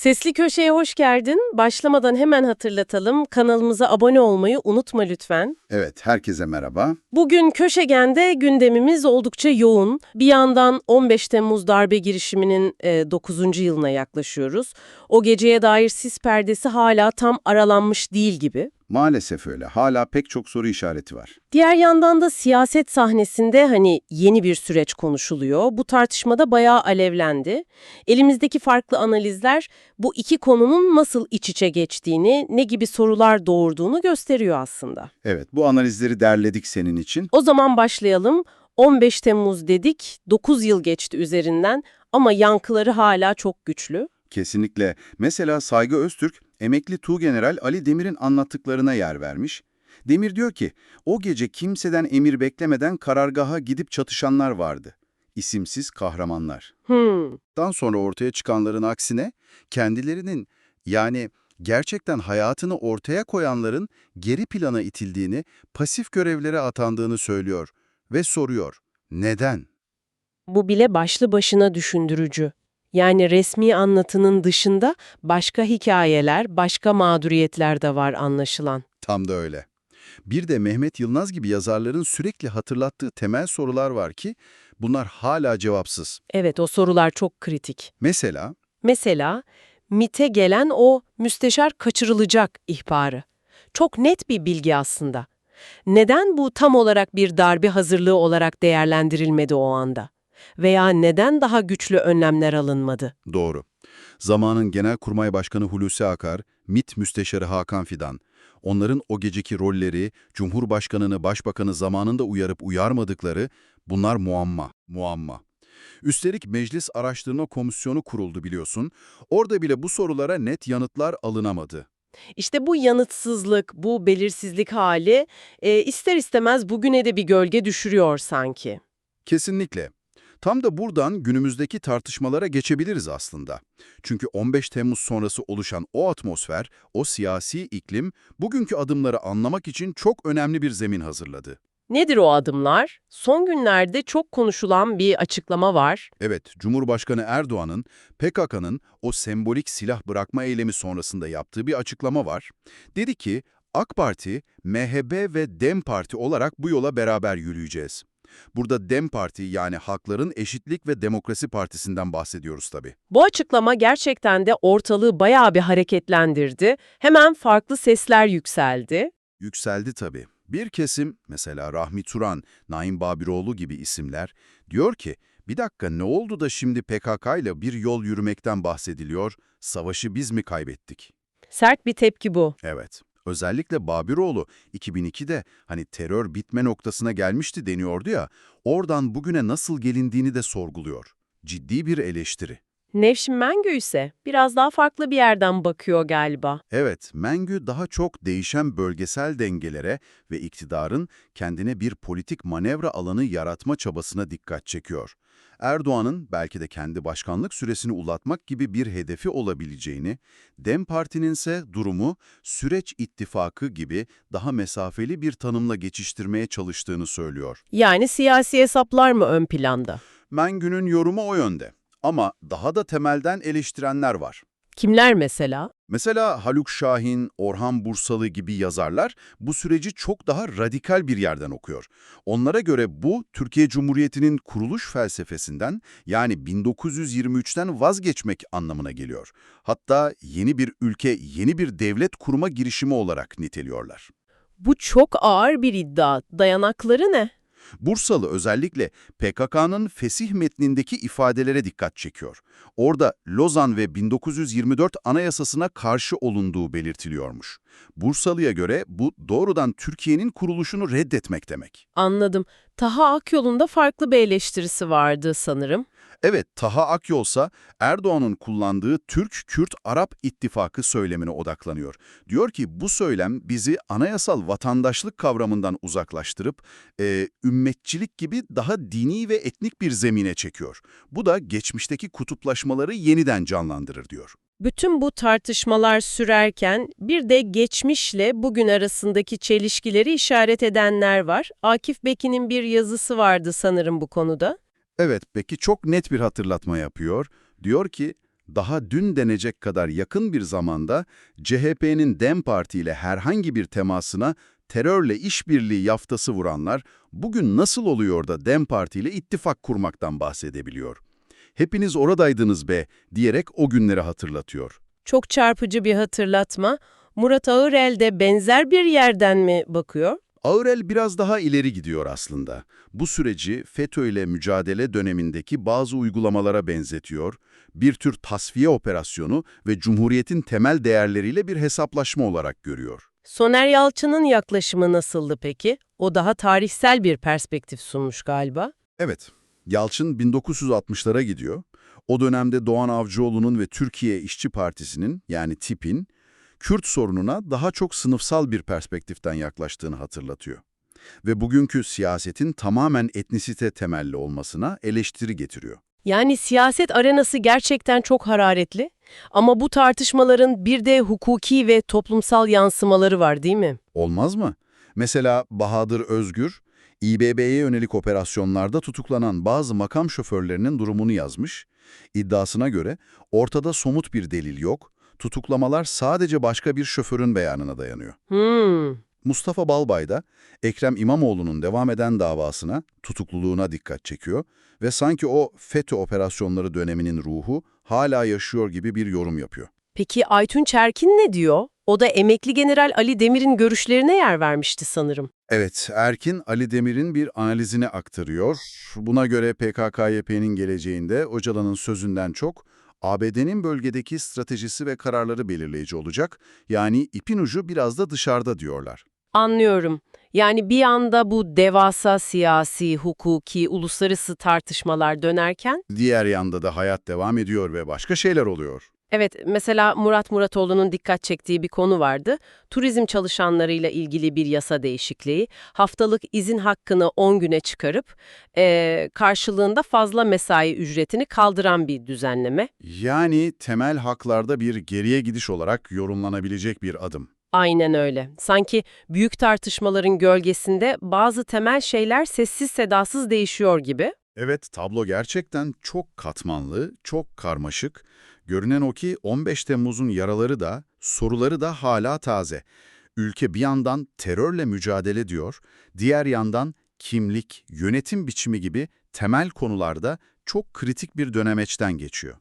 Sesli Köşe'ye hoş geldin. Başlamadan hemen hatırlatalım. Kanalımıza abone olmayı unutma lütfen. Evet, herkese merhaba. Bugün Köşegen'de gündemimiz oldukça yoğun. Bir yandan 15 Temmuz darbe girişiminin e, 9. yılına yaklaşıyoruz. O geceye dair sis perdesi hala tam aralanmış değil gibi. Maalesef öyle. Hala pek çok soru işareti var. Diğer yandan da siyaset sahnesinde hani yeni bir süreç konuşuluyor. Bu tartışmada bayağı alevlendi. Elimizdeki farklı analizler bu iki konunun nasıl iç içe geçtiğini, ne gibi sorular doğurduğunu gösteriyor aslında. Evet, bu analizleri derledik senin için. O zaman başlayalım. 15 Temmuz dedik, 9 yıl geçti üzerinden ama yankıları hala çok güçlü. Kesinlikle. Mesela Saygı Öztürk, emekli Tuğgeneral Ali Demir'in anlattıklarına yer vermiş. Demir diyor ki, o gece kimseden emir beklemeden karargaha gidip çatışanlar vardı. İsimsiz kahramanlar. Hmm, Daha sonra ortaya çıkanların aksine kendilerinin yani gerçekten hayatını ortaya koyanların geri plana itildiğini, pasif görevlere atandığını söylüyor ve soruyor. Neden? bu bile başlı başına düşündürücü. Yani resmi anlatının dışında başka hikayeler, başka mağduriyetler de var anlaşılan. Tam da öyle. Bir de Mehmet Yılmaz gibi yazarların sürekli hatırlattığı temel sorular var ki bunlar hala cevapsız. Evet, o sorular çok kritik. Mesela Mesela MIT'e gelen o müsteşar kaçırılacak ihbarı. Çok net bir bilgi aslında. Neden bu tam olarak bir darbe hazırlığı olarak değerlendirilmedi o anda? Veya neden daha güçlü önlemler alınmadı? doğru. Zamanın Genelkurmay Başkanı Hulusi Akar, MİT Müsteşarı Hakan Fidan, onların o geceki rolleri, Cumhurbaşkanını, Başbakanı zamanında uyarıp uyarmadıkları bunlar muamma, muamma. Üstelik Meclis Araştırma Komisyonu kuruldu biliyorsun. Orada bile bu sorulara net yanıtlar alınamadı. İşte bu yanıtsızlık, bu belirsizlik hali e, ister istemez bugüne de bir gölge düşürüyor sanki. Kesinlikle. Tam da buradan günümüzdeki tartışmalara geçebiliriz aslında. Çünkü 15 Temmuz sonrası oluşan o atmosfer, o siyasi iklim, bugünkü adımları anlamak için çok önemli bir zemin hazırladı. Nedir o adımlar? Son günlerde çok konuşulan bir açıklama var. Evet, Cumhurbaşkanı Erdoğan'ın PKK'nın o sembolik silah bırakma eylemi sonrasında yaptığı bir açıklama var. Dedi ki, AK Parti, MHP ve DEM Parti olarak bu yola beraber yürüyeceğiz. Burada DEM Parti yani Halkların Eşitlik ve Demokrasi Partisi'nden bahsediyoruz tabii. Bu açıklama gerçekten de ortalığı bayağı bir hareketlendirdi. Hemen farklı sesler yükseldi. Yükseldi tabii. Bir kesim, mesela Rahmi Turan, Naim Babiroğlu gibi isimler, diyor ki, bir dakika ne oldu da şimdi PKK ile bir yol yürümekten bahsediliyor, savaşı biz mi kaybettik? Sert bir tepki bu. Evet. Özellikle Babiroğlu 2002'de hani terör bitme noktasına gelmişti deniyordu ya, oradan bugüne nasıl gelindiğini de sorguluyor. Ciddi bir eleştiri. Nevşin Mengü ise biraz daha farklı bir yerden bakıyor galiba. Evet, Mengü daha çok değişen bölgesel dengelere ve iktidarın kendine bir politik manevra alanı yaratma çabasına dikkat çekiyor. Erdoğan'ın belki de kendi başkanlık süresini uzatmak gibi bir hedefi olabileceğini, DEM Parti'nin ise durumu süreç ittifakı gibi daha mesafeli bir tanımla geçiştirmeye çalıştığını söylüyor. Yani siyasi hesaplar mı ön planda? Mengü'nün yorumu o yönde. Ama daha da temelden eleştirenler var. Kimler mesela? Mesela Haluk Şahin, Orhan Bursalı gibi yazarlar bu süreci çok daha radikal bir yerden okuyor. Onlara göre bu, Türkiye Cumhuriyeti'nin kuruluş felsefesinden yani 1923'ten vazgeçmek anlamına geliyor. Hatta yeni bir ülke, yeni bir devlet kurma girişimi olarak niteliyorlar. Bu çok ağır bir iddia. Dayanakları ne? Bursalı özellikle PKK'nın fesih metnindeki ifadelere dikkat çekiyor. Orada Lozan ve 1924 Anayasasına karşı olunduğu belirtiliyormuş. Bursalı'ya göre bu doğrudan Türkiye'nin kuruluşunu reddetmek demek. Anladım. Taha Akyol'un da farklı bir eleştirisi vardı sanırım. Evet, Taha Akyolsa Erdoğan'ın kullandığı Türk-Kürt-Arap ittifakı söylemine odaklanıyor. Diyor ki bu söylem bizi anayasal vatandaşlık kavramından uzaklaştırıp e, ümmetçilik gibi daha dini ve etnik bir zemine çekiyor. Bu da geçmişteki kutuplaşmaları yeniden canlandırır diyor. Bütün bu tartışmalar sürerken bir de geçmişle bugün arasındaki çelişkileri işaret edenler var. Akif Beki'nin bir yazısı vardı sanırım bu konuda. Evet, peki çok net bir hatırlatma yapıyor. Diyor ki, Daha dün denecek kadar yakın bir zamanda CHP'nin DEM Parti ile herhangi bir temasına terörle işbirliği yaftası vuranlar bugün nasıl oluyor da DEM Parti ile ittifak kurmaktan bahsedebiliyor? Hepiniz oradaydınız be diyerek o günleri hatırlatıyor. Çok çarpıcı bir hatırlatma. Murat Ağırel de benzer bir yerden mi bakıyor? Aurel biraz daha ileri gidiyor aslında. Bu süreci FETÖ ile mücadele dönemindeki bazı uygulamalara benzetiyor, bir tür tasfiye operasyonu ve Cumhuriyet'in temel değerleriyle bir hesaplaşma olarak görüyor. Soner Yalçın'ın yaklaşımı nasıldı peki? O daha tarihsel bir perspektif sunmuş galiba. Evet, Yalçın 1960'lara gidiyor. O dönemde Doğan Avcıoğlu'nun ve Türkiye İşçi Partisi'nin yani TİP'in Kürt sorununa daha çok sınıfsal bir perspektiften yaklaştığını hatırlatıyor. Ve bugünkü siyasetin tamamen etnisite temelli olmasına eleştiri getiriyor. Yani siyaset arenası gerçekten çok hararetli ama bu tartışmaların bir de hukuki ve toplumsal yansımaları var değil mi? Olmaz mı? Mesela Bahadır Özgür, İBB'ye yönelik operasyonlarda tutuklanan bazı makam şoförlerinin durumunu yazmış. İddiasına göre ortada somut bir delil yok, tutuklamalar sadece başka bir şoförün beyanına dayanıyor. Hmm. Mustafa Balbay da Ekrem İmamoğlu'nun devam eden davasına, tutukluluğuna dikkat çekiyor ve sanki o FETÖ operasyonları döneminin ruhu hala yaşıyor gibi bir yorum yapıyor. Peki Aytun Çerkin ne diyor? O da emekli general Ali Demir'in görüşlerine yer vermişti sanırım. Evet, Erkin Ali Demir'in bir analizini aktarıyor. Buna göre PKK-YP'nin geleceğinde Öcalan'ın sözünden çok ABD'nin bölgedeki stratejisi ve kararları belirleyici olacak. Yani ipin ucu biraz da dışarıda diyorlar. Anlıyorum. Yani bir anda bu devasa siyasi, hukuki, uluslararası tartışmalar dönerken, Diğer yanda da hayat devam ediyor ve başka şeyler oluyor. Evet mesela Murat Muratoğlu'nun dikkat çektiği bir konu vardı. Turizm çalışanlarıyla ilgili bir yasa değişikliği, haftalık izin hakkını 10 güne çıkarıp eee, karşılığında fazla mesai ücretini kaldıran bir düzenleme. Yani temel haklarda bir geriye gidiş olarak yorumlanabilecek bir adım. Aynen öyle. Sanki büyük tartışmaların gölgesinde bazı temel şeyler sessiz sedasız değişiyor gibi. Evet, tablo gerçekten çok katmanlı, çok karmaşık. Görünen o ki 15 Temmuz'un yaraları da, soruları da hala taze. Ülke bir yandan terörle mücadele diyor, diğer yandan kimlik, yönetim biçimi gibi temel konularda çok kritik bir dönemeçten geçiyor.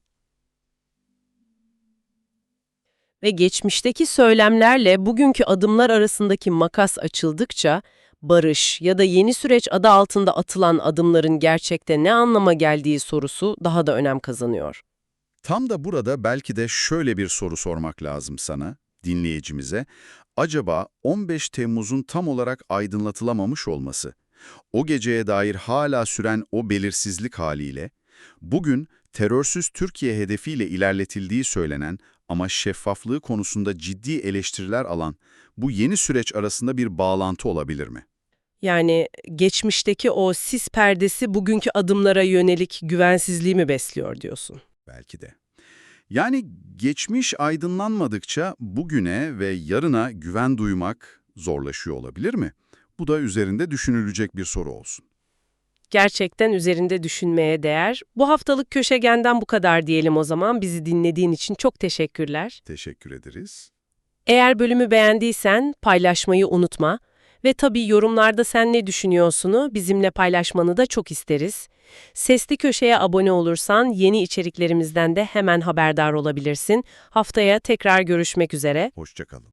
Ve geçmişteki söylemlerle bugünkü adımlar arasındaki makas açıldıkça, barış ya da yeni süreç adı altında atılan adımların gerçekte ne anlama geldiği sorusu daha da önem kazanıyor. Tam da burada belki de şöyle bir soru sormak lazım sana, dinleyicimize. Acaba 15 Temmuz'un tam olarak aydınlatılamamış olması, o geceye dair hala süren o belirsizlik haliyle, bugün terörsüz Türkiye hedefiyle ilerletildiği söylenen ama şeffaflığı konusunda ciddi eleştiriler alan bu yeni süreç arasında bir bağlantı olabilir mi? Yani geçmişteki o sis perdesi bugünkü adımlara yönelik güvensizliği mi besliyor diyorsun? Belki de. Yani geçmiş aydınlanmadıkça bugüne ve yarına güven duymak zorlaşıyor olabilir mi? Bu da üzerinde düşünülecek bir soru olsun. Gerçekten üzerinde düşünmeye değer. Bu haftalık köşegenden bu kadar diyelim o zaman. Bizi dinlediğin için çok teşekkürler. Teşekkür ederiz. Eğer bölümü beğendiysen paylaşmayı unutma. Ve tabii yorumlarda sen ne düşünüyorsunu bizimle paylaşmanı da çok isteriz. Sesli Köşe'ye abone olursan yeni içeriklerimizden de hemen haberdar olabilirsin. Haftaya tekrar görüşmek üzere. Hoşçakalın.